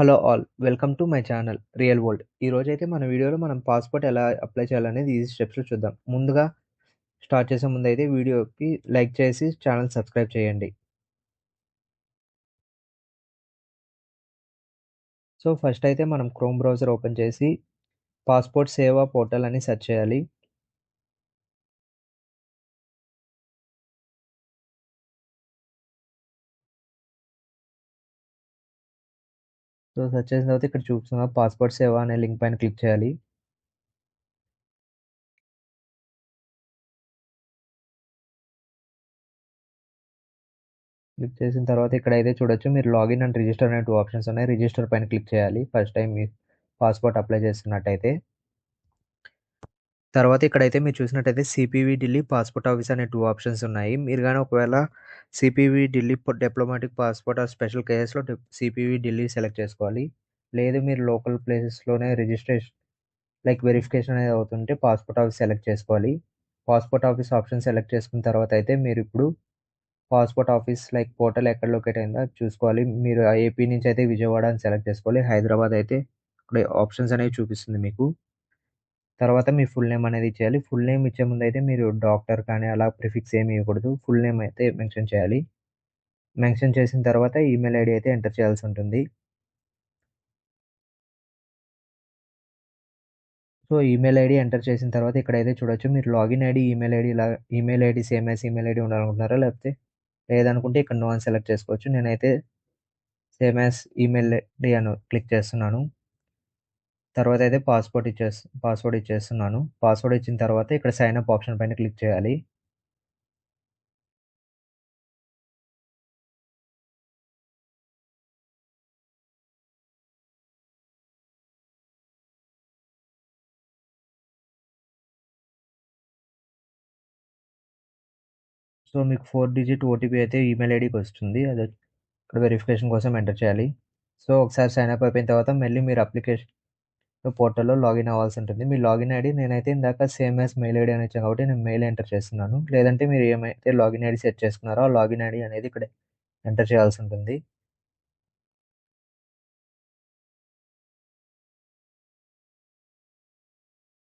Hello all welcome to my channel real world. ఈ రోజైతే మన వీడియోలో మనం పాస్పోర్ట్ ఎలా అప్లై చేయాలనేది ఈజీ స్టెప్స్లో చూద్దాం. ముందుగా స్టార్ట్ చేసే ముందు అయితే వీడియోకి లైక్ చేసి ఛానల్ సబ్స్క్రైబ్ చేయండి. సో ఫస్ట్ అయితే మనం క్రోమ్ బ్రౌజర్ ఓపెన్ చేసి పాస్పోర్ట్ సేవా పోర్టల్ అని సెర్చ్ చేయాలి. సో సెర్చ్ చేసిన తర్వాత ఇక్కడ చూపిస్తున్న పాస్పోర్ట్ సేవ అనే లింక్ పైన క్లిక్ చేయాలి. క్లిక్ చేసిన తర్వాత ఇక్కడ అయితే చూడొచ్చు మీరు లాగిన్ అండ్ రిజిస్టర్ అనే టూ ఆప్షన్స్ ఉన్నాయి. రిజిస్టర్ పైన క్లిక్ చేయాలి. ఫస్ట్ టైం మీ పాస్పోర్ట్ అప్లై చేస్తున్నట్టయితే. తర్వాత ఇక్కడైతే మీరు చూసినట్టయితే సిపివి ఢిల్లీ పాస్పోర్ట్ ఆఫీస్ అనే టూ ఆప్షన్స్ ఉన్నాయి. మీరు కానీ ఒకవేళ CPV Delhi diplomatic passport or special కేసెస్లో సిపివి ఢిల్లీ సెలెక్ట్ చేసుకోవాలి. లేదు మీరు లోకల్ ప్లేసెస్లోనే రిజిస్ట్రేషన్ లైక్ వెరిఫికేషన్ అనేది అవుతుంటే పాస్పోర్ట్ ఆఫీస్ సెలెక్ట్ చేసుకోవాలి. పాస్పోర్ట్ ఆఫీస్ ఆప్షన్ సెలెక్ట్ చేసుకున్న తర్వాత అయితే మీరు ఇప్పుడు పాస్పోర్ట్ ఆఫీస్ లైక్ పోర్టల్ ఎక్కడ లొకేట్ అయిందో చూసుకోవాలి. మీరు ఏపీ నుంచి అయితే విజయవాడ అని సెలెక్ట్ చేసుకోవాలి. హైదరాబాద్ అయితే ఇక్కడ ఆప్షన్స్ అనేవి చూపిస్తుంది మీకు. తర్వాత మీ ఫుల్ నేమ్ అనేది ఇచ్చేయాలి. ఫుల్ నేమ్ ఇచ్చే ముందు అయితే మీరు డాక్టర్ కానీ అలా ప్రిఫిక్స్ ఏమి ఇవ్వకూడదు. ఫుల్ నేమ్ అయితే మెన్షన్ చేయాలి. మెన్షన్ చేసిన తర్వాత ఈమెయిల్ ఐడి అయితే ఎంటర్ చేయాల్సి ఉంటుంది. సో ఈమెయిల్ ఐడి ఎంటర్ చేసిన తర్వాత ఇక్కడైతే చూడొచ్చు మీరు లాగిన్ ఐడి ఈమెయిల్ ఐడి ఇలా email ID same as email ID ఉండాలనుకుంటున్నారా? లేకపోతే లేదనుకుంటే ఇక్కడ నో అని సెలెక్ట్ చేసుకోవచ్చు. నేనైతే సేమ్ యాజ్ ఈమెయిల్ ఐడి అని క్లిక్ చేస్తున్నాను. తర్వాత అయితే పాస్పోర్ట్ ఇచ్చేస్ పాస్వర్డ్ ఇచ్చేస్తున్నాను. పాస్వర్డ్ ఇచ్చిన తర్వాత ఇక్కడ సైన్ అప్ ఆప్షన్ పైన క్లిక్ చేయాలి. సో మీకు ఫోర్ డిజిట్ ఓటీపీ అయితే ఈమెయిల్ ఐడికి వస్తుంది అది ఇక్కడ వెరిఫికేషన్ కోసం ఎంటర్ చేయాలి. సో ఒకసారి సైన్ అప్ అయిపోయిన తర్వాత మళ్ళీ మీరు అప్లికేషన్ పోర్టల్లో లాగిన్ అవ్వాల్సి ఉంటుంది. మీ లాగిన్ ఐడి నేనైతే ఇందాక సేమ్ యాజ్ మెయిల్ ఐడి అని వచ్చాను కాబట్టి నేను మెయిల్ ఎంటర్ చేస్తున్నాను. లేదంటే మీరు ఏమైతే లాగిన్ ఐడి సెట్ చేసుకున్నారో ఆ లాగిన్ ఐడి అనేది ఇక్కడ ఎంటర్ చేయాల్సి ఉంటుంది.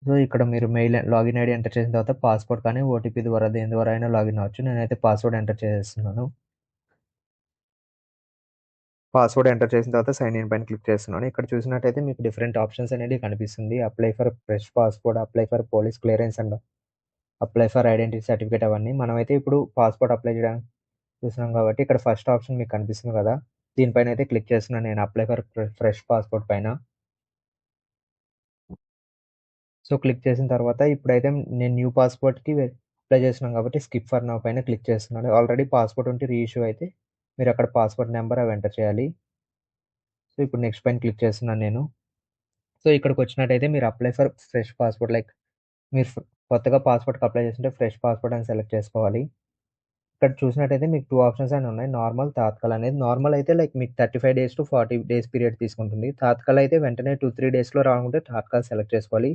సో ఇక్కడ మీరు మెయిల్ లాగిన్ ఐడి ఎంటర్ చేసిన తర్వాత పాస్వర్డ్ కానీ ఓటీపీ ద్వారా దేని ద్వారా అయినా లాగిన్ అవ్వచ్చు. నేనైతే పాస్వర్డ్ ఎంటర్ చేస్తున్నాను. పాస్వర్డ్ ఎంటర్ చేసిన తర్వాత సైన్ ఇన్ పైన క్లిక్ చేస్తున్నాను. ఇక్కడ చూసినట్టయితే మీకు డిఫరెంట్ ఆప్షన్స్ అనేది కనిపిస్తుంది. Apply for fresh passport apply for police clearance and apply for identity certificate అవన్నీ. మనమైతే ఇప్పుడు పాస్పోర్ట్ అప్లై చేయడానికి చూసినాం కాబట్టి ఇక్కడ ఫస్ట్ ఆప్షన్ మీకు కనిపిస్తుంది కదా. దీనిపైన అయితే క్లిక్ చేస్తున్నాను నేను. అప్లై ఫర్ ఫ్రెష్ పాస్పోర్ట్ పైన. సో క్లిక్ చేసిన తర్వాత ఇప్పుడైతే నేను న్యూ పాస్పోర్ట్కి అప్లై చేస్తున్నాను కాబట్టి స్కిప్ ఫర్ నా పైన క్లిక్ చేస్తున్నాను. ఆల్రెడీ పాస్పోర్ట్ ఉంటే రీఇష్యూ అయితే మీరు అక్కడ పాస్పోర్ట్ నెంబర్ అవి ఎంటర్ చేయాలి. సో ఇప్పుడు నెక్స్ట్ పైన క్లిక్ చేస్తున్నాను నేను. సో ఇక్కడికి వచ్చినట్టయితే మీరు apply for fresh passport like మీరు కొత్తగా పాస్పోర్ట్కి అప్లై చేస్తుంటే ఫ్రెష్ పాస్పోర్ట్ అని సెలెక్ట్ చేసుకోవాలి. ఇక్కడ చూసినట్టయితే మీకు టూ ఆప్షన్స్ అని ఉన్నాయి. నార్మల్ తాత్కాల అనేది నార్మల్ అయితే లైక్ మీకు thirty five days to forty days period తీసుకుంటుంది. తాత్కాల అయితే వెంటనే టూ త్రీ డేస్లో రావాలంటే తాత్కాల సెలెక్ట్ చేసుకోవాలి.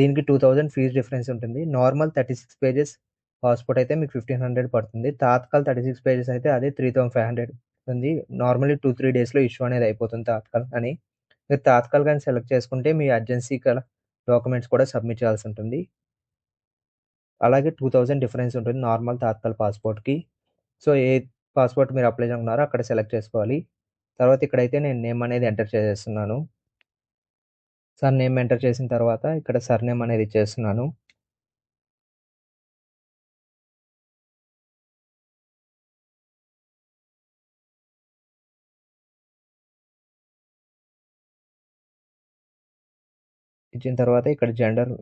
దీనికి టూ థౌజండ్ ఫీజ్ డిఫరెన్స్ ఉంటుంది. Normal thirty six pages passport అయితే మీకు ఫిఫ్టీన్ హండ్రెడ్ పడుతుంది. తాత్కాల థర్టీ సిక్స్ పేజెస్ అయితే అదే త్రీ థౌసండ్ ఫైవ్ హండ్రెడ్ ఉంది. నార్మల్లీ టూ త్రీ డేస్లో ఇష్యూ అనేది అయిపోతుంది తాత్కాల్ అని. మీరు తాత్కాల్ కానీ సెలెక్ట్ చేసుకుంటే మీ అర్జెన్సీ గల డాక్యుమెంట్స్ కూడా సబ్మిట్ చేయాల్సి ఉంటుంది. అలాగే టూ థౌజండ్ డిఫరెన్స్ ఉంటుంది నార్మల్ తాత్కాల్ పాస్పోర్ట్కి సో ఏ పాస్పోర్ట్ మీరు అప్లై చేసుకున్నారో అక్కడ సెలెక్ట్ చేసుకోవాలి. తర్వాత ఇక్కడైతే నేను నేమ్ అనేది ఎంటర్ చేసేస్తున్నాను. సార్ నేమ్ ఎంటర్ చేసిన తర్వాత ఇక్కడ సర్ నేమ్ అనేది ఇచ్చేస్తున్నాను. ఇచ్చిన తర్వాత ఇక్కడ జెండర్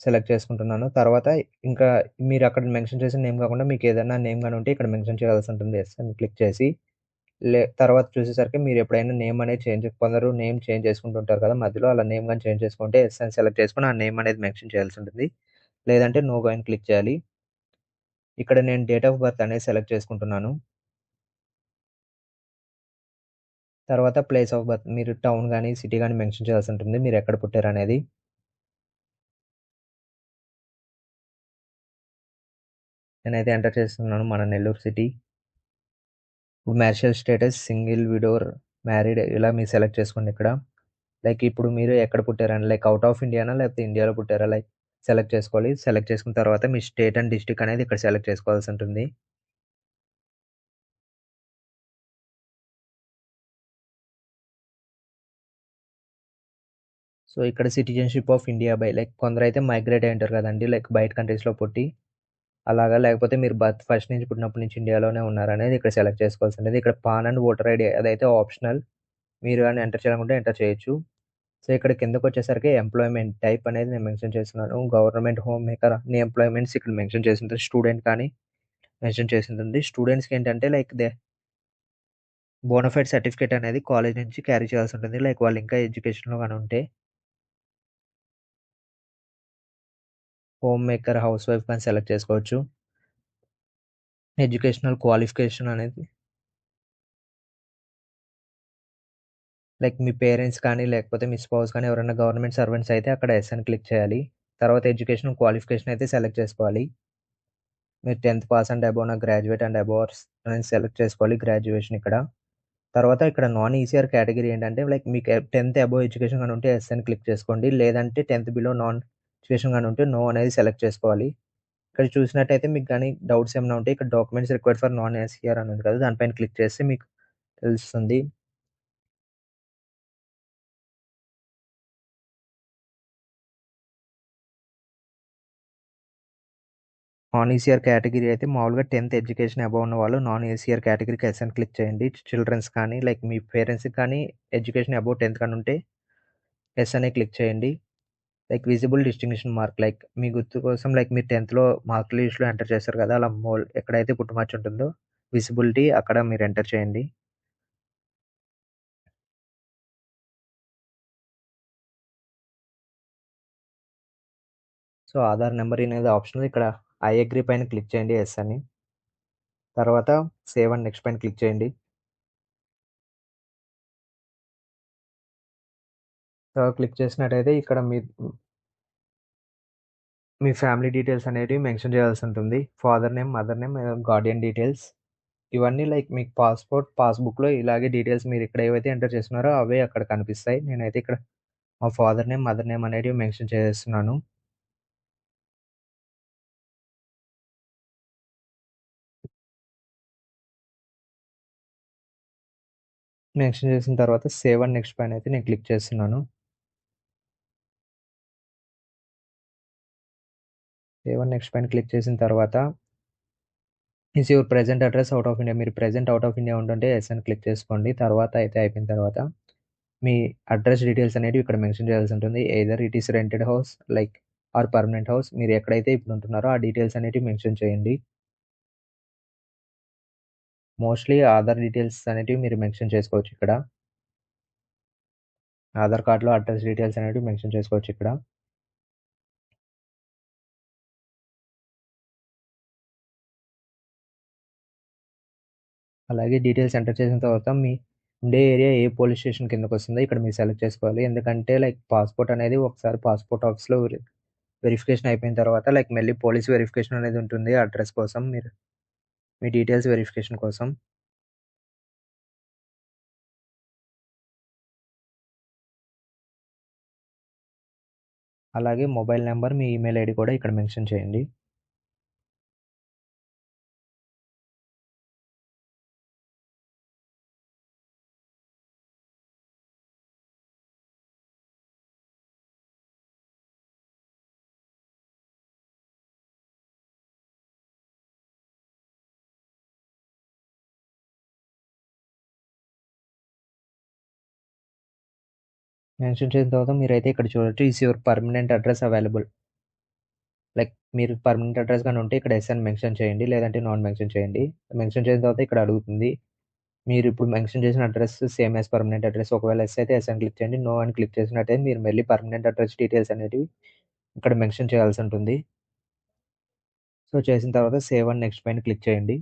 సెలెక్ట్ చేసుకుంటున్నాను. తర్వాత ఇంకా మీరు అక్కడ మెన్షన్ చేసిన నేమ్ కాకుండా మీకు ఏదైనా నేమ్ కానీ ఉంటే ఇక్కడ మెన్షన్ చేయాల్సి ఉంటుంది. ఎస్ అని క్లిక్ చేసి లే తర్వాత చూసేసరికి మీరు ఎప్పుడైనా నేమ్ అనేది చేంజ్ కొందరు నేమ్ చేంజ్ చేసుకుంటుంటారు కదా మధ్యలో అలా నేమ్ కానీ చేంజ్ చేసుకుంటే ఎస్ అని సెలెక్ట్ చేసుకుని ఆ నేమ్ అనేది మెన్షన్ చేయాల్సి ఉంటుంది. లేదంటే నో అని క్లిక్ చేయాలి. ఇక్కడ నేను డేట్ ఆఫ్ బర్త్ అనేది సెలెక్ట్ చేసుకుంటున్నాను. తర్వాత ప్లేస్ ఆఫ్ బర్త్ మీరు టౌన్ కానీ సిటీ కానీ మెన్షన్ చేయాల్సి ఉంటుంది మీరు ఎక్కడ పుట్టారు అనేది నేనైతే ఎంటర్ చేస్తున్నాను మన నెల్లూరు సిటీ ఇప్పుడు marital status single widower married ఇలా మీరు సెలెక్ట్ చేసుకోండి ఇక్కడ. లైక్ ఇప్పుడు మీరు ఎక్కడ పుట్టారని లైక్ అవుట్ ఆఫ్ ఇండియానా? లేకపోతే ఇండియాలో పుట్టారా? లైక్ సెలెక్ట్ చేసుకోవాలి. సెలెక్ట్ చేసుకున్న తర్వాత మీ స్టేట్ అండ్ డిస్ట్రిక్ట్ అనేది ఇక్కడ సెలెక్ట్ చేసుకోవాల్సి ఉంటుంది. సో, ఇక్కడ citizenship of India by like కొందరైతే మైగ్రేట్ అయి ఉంటారు కదండి లైక్ బయట కంట్రీస్‌లో పుట్టి, అలాగా లేకపోతే మీరు బర్త్ ఫస్ట్ నుంచి పుట్టినప్పటి నుంచి ఇండియాలోనే ఉన్నారనేది ఇక్కడ సెలెక్ట్ చేసుకోవాల్సి ఉంటుంది. ఇక్కడ పాన్ అండ్ ఓటర్ ఐడి అదైతే ఆప్షనల్. మీరు కానీ ఎంటర్ చేయాలనుకుంటే ఎంటర్ చేయొచ్చు. సో, ఇక్కడ కిందకొచ్చేసరికి ఎంప్లాయ్‌మెంట్ టైప్ అనేది నేను మెన్షన్ చేస్తున్నాను. గవర్నమెంట్, హోమ్ మేకర్ అన్ని ఎంప్లాయ్‌మెంట్స్ ఇక్కడ మెన్షన్ చేసుంటుంది. స్టూడెంట్ కానీ మెన్షన్ చేసుంటుంది. స్టూడెంట్స్‌కి ఏంటంటే లైక్ దే బోనఫైడ్ సర్టిఫికేట్ అనేది కాలేజ్ నుంచి క్యారీ చేయాల్సి ఉంటుంది. లైక్ వాళ్ళు ఇంకా ఎడ్యుకేషన్‌లో కానీ ఉంటే. హోమ్ మేకర్, హౌస్ వైఫ్ గాని సెలెక్ట్ చేసుకోవచ్చు. ఎడ్యుకేషనల్ క్వాలిఫికేషన్ అనేది లైక్ మీ పేరెంట్స్ కానీ, లేకపోతే మీ స్పౌస్ కానీ ఎవరైనా గవర్నమెంట్ సర్వెంట్స్ అయితే అక్కడ ఎస్ అని క్లిక్ చేయాలి. తర్వాత ఎడ్యుకేషనల్ క్వాలిఫికేషన్ అయితే సెలెక్ట్ చేసుకోవాలి. మీరు 10థ్ పాస్ అండ్ అబోవ్ నా గ్రాడ్యుయేట్ అండ్ అబోవర్స్ అనేది సెలెక్ట్ చేసుకోవాలి గ్రాడ్యుయేషన్ ఇక్కడ. తర్వాత ఇక్కడ నాన్ ఈసీఆర్ కేటగిరీ ఏంటంటే లైక్ మీకు 10థ్ అబోవ్ ఎడ్యుకేషన్ కానీ ఉంటే ఎస్ఎన్ అని క్లిక్ చేసుకోండి. లేదంటే 10థ్ బిలో నాన్ సిచ్యువేషన్ కానీ ఉంటే నో అనేది సెలెక్ట్ చేసుకోవాలి. ఇక్కడ చూసినట్టయితే మీకు కానీ డౌట్స్ ఏమైనా ఉంటే ఇక్కడ documents required for non ECR అని ఉంది కదా! దానిపైన క్లిక్ చేస్తే మీకు తెలుస్తుంది. నాన్ ఈసీఆర్ కేటగిరీ అయితే మామూలుగా 10థ్ ఎడ్యుకేషన్ అబోవ్ ఉన్నవాళ్ళు నాన్ ఈసీఆర్ కేటగిరీకి ఎస్ఎన్ అని క్లిక్ చేయండి. చిల్డ్రన్స్ కానీ లైక్ మీ పేరెంట్స్‌కి కానీ ఎడ్యుకేషన్ అబౌవ్ టెన్త్ కానీ ఉంటే ఎస్ అనే క్లిక్ చేయండి. Like visible distinction mark like మీ గుర్తు కోసం లైక్ మీరు 10థ్‌లో మార్క్ లిస్ట్‌లో ఎంటర్ చేస్తారు కదా! అలా మోల్ ఎక్కడైతే పుట్టుమచ్చ ఉంటుందో విజిబిలిటీ అక్కడ మీరు ఎంటర్ చేయండి. సో, ఆధార్ నెంబర్ అనేది ఆప్షనల్. ఇక్కడ ఐ అగ్రీ పైన క్లిక్ చేయండి ఎస్ అని. తర్వాత సేవ్ అండ్ నెక్స్ట్ పైన క్లిక్ చేయండి. క్లిక్ చేసినట్టయితే ఇక్కడ మీ మీ ఫ్యామిలీ డీటెయిల్స్ అనేవి మెన్షన్ చేయాల్సి ఉంటుంది. Father name, mother name, guardian details ఇవన్నీ లైక్ మీకు పాస్‌పోర్ట్, పాస్‌బుక్‌లో ఇలాగే డీటెయిల్స్ మీరు ఇక్కడ ఏవైతే ఎంటర్ చేస్తున్నారో అవే అక్కడ కనిపిస్తాయి. నేనైతే ఇక్కడ మా ఫాదర్ నేమ్, మదర్ నేమ్ అనేటివి మెన్షన్ చేస్తున్నాను మెన్షన్ చేసిన తర్వాత సేవ్ అండ్ నెక్స్ట్ పైన అయితే నేను క్లిక్ చేస్తున్నాను. ఏ వన్ నెక్స్ట్ పైన క్లిక్ చేసిన తర్వాత is your present address out of India మీరు ప్రెజెంట్ అవుట్ ఆఫ్ ఇండియా ఉంటుంటే ఎస్ అని క్లిక్ చేసుకోండి. తర్వాత అయితే అయిపోయిన తర్వాత మీ అడ్రస్ డీటెయిల్స్ అనేవి ఇక్కడ మెన్షన్ చేయాల్సి ఉంటుంది. Either it is rented house like or permanent house మీరు ఎక్కడైతే ఇప్పుడు ఉంటున్నారో ఆ డీటెయిల్స్ అనేవి మెన్షన్ చేయండి. మోస్ట్‌లీ ఆధార్ డీటెయిల్స్ అనేవి మీరు మెన్షన్ చేసుకోవచ్చు ఇక్కడ. ఆధార్ కార్డ్‌లో అడ్రస్ డీటెయిల్స్ అనేటివి మెన్షన్ చేసుకోవచ్చు ఇక్కడ. అలాగే డీటెయిల్స్ ఎంటర్ చేసిన తర్వాత మీ ఉండే ఏరియా ఏ పోలీస్ స్టేషన్ కిందకు వస్తుందో ఇక్కడ మీరు సెలెక్ట్ చేసుకోవాలి. ఎందుకంటే లైక్ పాస్‌పోర్ట్ అనేది ఒకసారి పాస్‌పోర్ట్ ఆఫీస్‌లో వెరిఫికేషన్ అయిపోయిన తర్వాత లైక్ మళ్ళీ పోలీస్ వెరిఫికేషన్ అనేది ఉంటుంది అడ్రస్ కోసం మీరు మీ డీటెయిల్స్ వెరిఫికేషన్ కోసం. అలాగే మొబైల్ నెంబర్ మీ ఈమెయిల్ ఐడి కూడా ఇక్కడ మెన్షన్ చేయండి. మెన్షన్ చేసిన తర్వాత మీరైతే ఇక్కడ చూడొచ్చు is your permanent address available. Like మీరు పర్మనెంట్ అడ్రస్ కానీ ఉంటే ఇక్కడ ఎస్ అని మెన్షన్ చేయండి. లేదంటే నాన్ మెన్షన్ చేయండి. మెన్షన్ చేసిన తర్వాత ఇక్కడ అడుగుతుంది. మీరు ఇప్పుడు మెన్షన్ చేసిన address same as permanent address ఒకవేళ ఎస్ అయితే ఎస్ అని క్లిక్ చేయండి. నో అని క్లిక్ చేసినట్టయితే మీరు మళ్ళీ పర్మనెంట్ అడ్రస్ డీటెయిల్స్ అనేటివి ఇక్కడ మెన్షన్ చేయాల్సి ఉంటుంది. సో, చేసిన తర్వాత సేవ్ అండ్ నెక్స్ట్ పైన క్లిక్ చేయండి.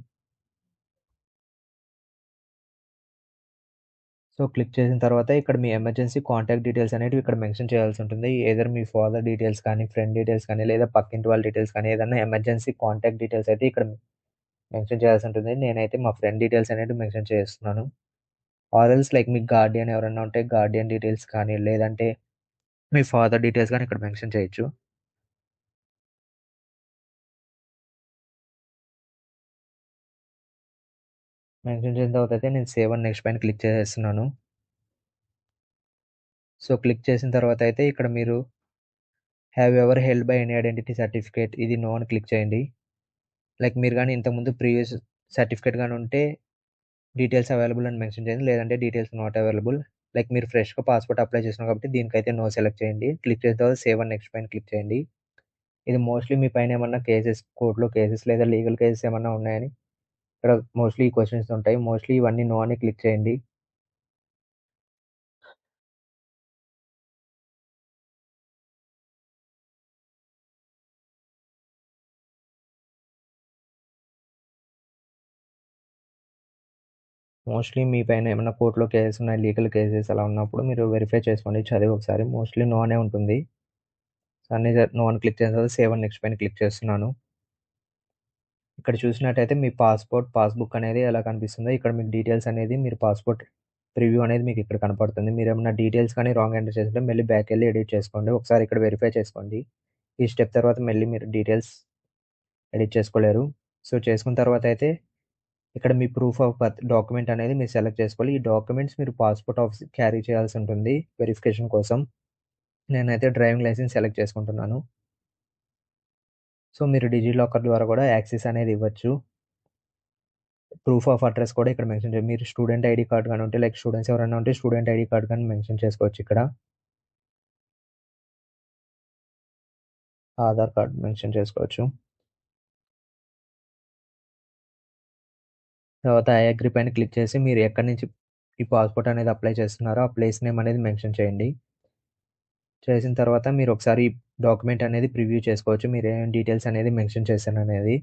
సో, క్లిక్ చేసిన తర్వాత ఇక్కడ మీ ఎమర్జెన్సీ కాంటాక్ట్ డీటెయిల్స్ అనేవి ఇక్కడ మెన్షన్ చేయాల్సి ఉంటుంది. ఎయిదర్ మీ ఫాదర్ డీటెయిల్స్ కానీ, ఫ్రెండ్ డీటెయిల్స్ కానీ, లేదా పక్కింటి వాళ్ళ డీటెయిల్స్ కానీ ఏదైనా ఎమర్జెన్సీ కాంటాక్ట్ డీటెయిల్స్ అయితే ఇక్కడ మెన్షన్ చేయాల్సి ఉంటుంది. నేనైతే మా ఫ్రెండ్ డీటెయిల్స్ అనేవి మెన్షన్ చేస్తున్నాను. ఆర్ఎల్స్ లైక్ మీకు గార్డియన్ ఎవరైనా ఉంటే గార్డియన్ డీటెయిల్స్ కానీ లేదంటే మీ ఫాదర్ డీటెయిల్స్ కానీ ఇక్కడ మెన్షన్ చేయొచ్చు. మెన్షన్ చేసిన తర్వాత అయితే నేను సేవ్ అండ్ నెక్స్ట్ పైన క్లిక్ చేసేస్తున్నాను. సో, క్లిక్ చేసిన తర్వాత అయితే ఇక్కడ మీరు have ever held by any identity certificate ఇది నో అని క్లిక్ చేయండి. లైక్ మీరు కానీ ఇంతకుముందు ప్రీవియస్ సర్టిఫికేట్ కానీ ఉంటే డీటెయిల్స్ అవైలబుల్ అని మెన్షన్ చేయండి. లేదంటే డీటెయిల్స్ నాట్ అవైలబుల్. లైక్ మీరు ఫ్రెష్‌గా పాస్‌పోర్ట్ అప్లై చేస్తున్నారు కాబట్టి దీనికైతే నో సెలెక్ట్ చేయండి. క్లిక్ చేసిన తర్వాత సేవ్ అండ్ నెక్స్ట్ పైన క్లిక్ చేయండి. ఇది మోస్ట్‌లీ మీ పైన ఏమన్నా కేసెస్ కోర్టులో కేసెస్ లేదా లీగల్ కేసెస్ ఏమన్నా ఉన్నాయని ఇక్కడ మోస్ట్‌లీ క్వశ్చన్స్ ఉంటాయి. మోస్ట్‌లీ ఇవన్నీ నో అని క్లిక్ చేయండి. మోస్ట్‌లీ మీ పైన ఏమైనా కోర్టులో కేసెస్ ఉన్నాయి, లీగల్ కేసెస్ అలా ఉన్నప్పుడు మీరు వెరిఫై చేసుకోండి. చదివి ఒకసారి మోస్ట్‌లీ నో అనే ఉంటుంది. సో అన్ని నో అని క్లిక్ చేసిన తర్వాత సేవ్ అండ్ నెక్స్ట్ పైన క్లిక్ చేస్తున్నాను. ఇక్కడ చూసినట్టయితే మీ పాస్‌పోర్ట్, పాస్‌బుక్ అనేది ఎలా కనిపిస్తుందో ఇక్కడ మీకు డీటెయిల్స్ అనేది మీరు పాస్‌పోర్ట్ ప్రివ్యూ అనేది మీకు ఇక్కడ కనపడుతుంది. మీరేమన్నా డీటెయిల్స్ కానీ రాంగ్ ఎంటర్ చేస్తుంటే మళ్ళీ బ్యాక్ వెళ్ళి ఎడిట్ చేసుకోండి. ఒకసారి ఇక్కడ వెరిఫై చేసుకోండి. ఈ స్టెప్ తర్వాత మళ్ళీ మీరు డీటెయిల్స్ ఎడిట్ చేసుకోలేరు. సో, చేసుకున్న తర్వాత అయితే ఇక్కడ మీ ప్రూఫ్ ఆఫ్ బర్త్ డాక్యుమెంట్ అనేది మీరు సెలెక్ట్ చేసుకోవాలి. ఈ డాక్యుమెంట్స్ మీరు పాస్‌పోర్ట్ ఆఫీస్ క్యారీ చేయాల్సి ఉంటుంది వెరిఫికేషన్ కోసం. నేనైతే డ్రైవింగ్ లైసెన్స్ సెలెక్ట్ చేసుకుంటున్నాను. సో, మీరు డిజిలాకర్ ద్వారా కూడా యాక్సెస్ అనేది ఇవ్వచ్చు. ప్రూఫ్ ఆఫ్ అడ్రస్ కూడా ఇక్కడ మెన్షన్ చేయాలి మీరు స్టూడెంట్ ఐడి కార్డ్ కానీ ఉంటే లైక్ స్టూడెంట్స్ ఎవరైనా ఉంటే స్టూడెంట్ ఐడి కార్డ్ కానీ మెన్షన్ చేసుకోవచ్చు ఇక్కడ. ఆధార్ కార్డ్ మెన్షన్ చేసుకోవచ్చు. తర్వాత ఐ అగ్రి పైన క్లిక్ చేసి మీరు ఎక్కడి నుంచి ఈ పాస్‌పోర్ట్ అనేది అప్లై చేస్తున్నారో ఆ ప్లేస్ నేమ్ అనేది మెన్షన్ చేయండి. చేసిన తర్వాత మీరు ఒకసారి డాక్యుమెంట్ అనేది ప్రివ్యూ చేసుకోవచ్చు. మీరు ఏమేమి డీటెయిల్స్ అనేది మెన్షన్ చేశాననేది.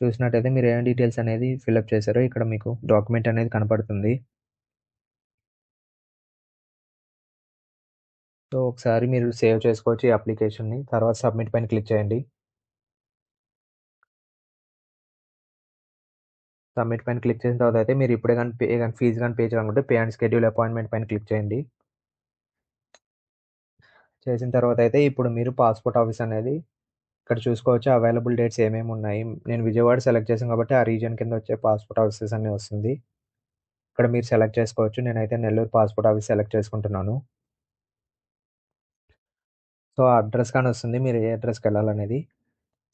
చూసినట్టయితే మీరు ఏమేమి డీటెయిల్స్ అనేది ఫిలప్ చేశారో ఇక్కడ మీకు డాక్యుమెంట్ అనేది కనపడుతుంది. సో, ఒకసారి మీరు సేవ్ చేసుకోవచ్చు ఈ అప్లికేషన్‌ని. తర్వాత సబ్మిట్ పైన క్లిక్ చేయండి. సబ్మిట్ పైన క్లిక్ చేసిన తర్వాత అయితే మీరు ఇప్పుడే కానీ పే కానీ ఫీజు కానీ పే చేయాలనుకుంటే పే అండ్ షెడ్యూల్ అపాయింట్మెంట్ పైన క్లిక్ చేయండి. చేసిన తర్వాత అయితే ఇప్పుడు మీరు పాస్‌పోర్ట్ ఆఫీస్ అనేది ఇక్కడ చూసుకోవచ్చు అవైలబుల్ డేట్స్ ఏమేమి ఉన్నాయి. నేను విజయవాడ సెలెక్ట్ చేశాను కాబట్టి ఆ రీజన్ కింద వచ్చే పాస్‌పోర్ట్ ఆఫీసెస్ అన్నీ వస్తుంది. ఇక్కడ మీరు సెలెక్ట్ చేసుకోవచ్చు. నేనైతే నెల్లూరు పాస్‌పోర్ట్ ఆఫీస్ సెలెక్ట్ చేసుకుంటున్నాను. సో, ఆ అడ్రస్ కానీ వస్తుంది. మీరు ఏ అడ్రస్కి వెళ్ళాలనేది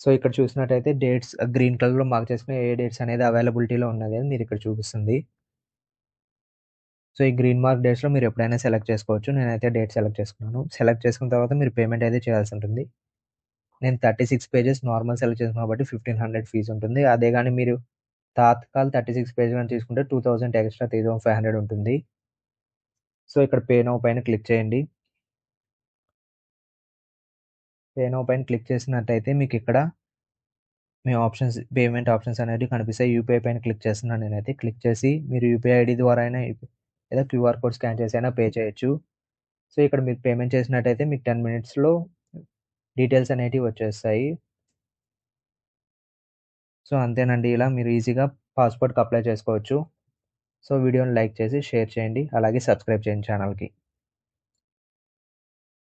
సో, ఇక్కడ చూసినట్టయితే డేట్స్ గ్రీన్ కలర్‌లో మార్క్ చేసుకుని ఏ డేట్స్ అనేది అవైలబిలిటీలో ఉన్నది అని మీరు ఇక్కడ చూపిస్తుంది. సో, ఈ గ్రీన్ మార్క్ డేట్స్‌లో మీరు ఎప్పుడైనా సెలెక్ట్ చేసుకోవచ్చు. నేనైతే డేట్ సెలెక్ట్ చేసుకున్నాను. సెలెక్ట్ చేసుకున్న తర్వాత మీరు పేమెంట్ అయితే చేయాల్సి ఉంటుంది. నేను 36 పేజెస్ నార్మల్ సెలెక్ట్ చేశాను కాబట్టి 1500 ఫీజ్ ఉంటుంది. అదే కానీ మీరు తాత్కాల్ 36 పేజ్ గాని తీసుకుంటే 2000 ఎక్స్‌ట్రా 3500 ఉంటుంది. సో, ఇక్కడ పే నౌ పైన క్లిక్ చేయండి. పేనో పైన క్లిక్ చేసినట్టయితే మీకు ఇక్కడ మీ ఆప్షన్స్ పేమెంట్ ఆప్షన్స్ అనేవి కనిపిస్తాయి. యూపీఐ పైన క్లిక్ చేస్తున్నాను నేనైతే. క్లిక్ చేసి మీరు యూపీఐ ఐడి ద్వారా అయినా లేదా క్యూఆర్ కోడ్ స్కాన్ చేసి అయినా పే చేయొచ్చు. సో, ఇక్కడ మీరు పేమెంట్ చేసినట్టయితే మీకు 10 మినిట్స్‌లో డీటెయిల్స్ అనేటివి వచ్చేస్తాయి. సో, అంతేనండి. ఇలా మీరు ఈజీగా పాస్‌పోర్ట్‌కి అప్లై చేసుకోవచ్చు. సో, వీడియోని లైక్ చేసి షేర్ చేయండి. అలాగే సబ్స్క్రైబ్ చేయండి ఛానల్‌కి.